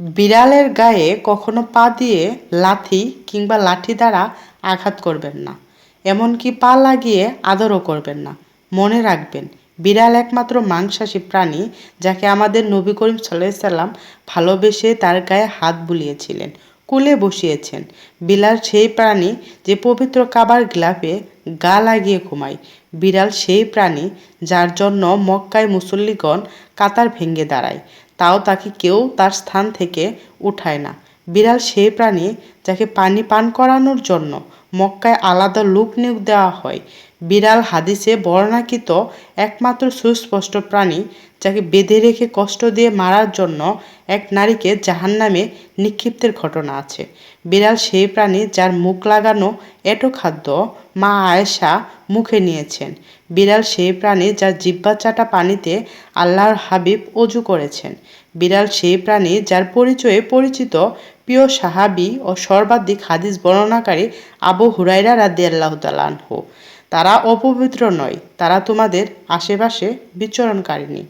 বিড়ালের গায়ে কখনো পা দিয়ে লাথি কিংবা লাঠি দ্বারা আঘাত করবেন না। এমনকি পা লাগিয়ে আদরও করবেন না। মনে রাখবেন, বিড়াল একমাত্র মাংসাশী প্রাণী যাকে আমাদের নবী করিম সাল্লাম ভালোবেসে তার গায়ে হাত বুলিয়েছিলেন, কুলে বসিয়েছেন। বিড়াল সেই প্রাণী যে পবিত্র কাবার গ্লাফে গা লাগিয়ে ঘুমায়। বিড়াল সেই প্রাণী যার জন্য মক্কায় মুসল্লিগণ কাতার ভেঙে দাঁড়ায়। তাও তাকে কেউ তার স্থান থেকে উঠায় না। বিড়াল সেই প্রাণী যাকে পানি পান করানোর জন্য মক্কায় আলাদা লোক নিয়োগ দেওয়া হয়। বিড়াল হাদিসে বর্ণাকৃত একমাত্র সুস্পষ্ট প্রাণী, যাকে বেঁধে রেখে কষ্ট দিয়ে মারার জন্য এক নারীকে জাহান্নামে নিক্ষিপ্তের ঘটনা আছে। বিড়াল সেই প্রাণী যার মুখ লাগানো এটো খাদ্য মা আয়েশা মুখে নিয়েছেন। বিড়াল সেই প্রাণী যার জিব্বা চাটা পানিতে আল্লাহর হাবিব অজু করেছেন। বিড়াল সেই প্রাণী যার পরিচয়ে পরিচিত প্রিয় সাহাবি ও সর্বাধিক হাদিস বর্ণনাকারী আবু হুরাইরা রাদি আল্লাহ তালানহ তারা অপবিত্র নয়, তারা তোমাদের আশেপাশে বিচরণকারিণী।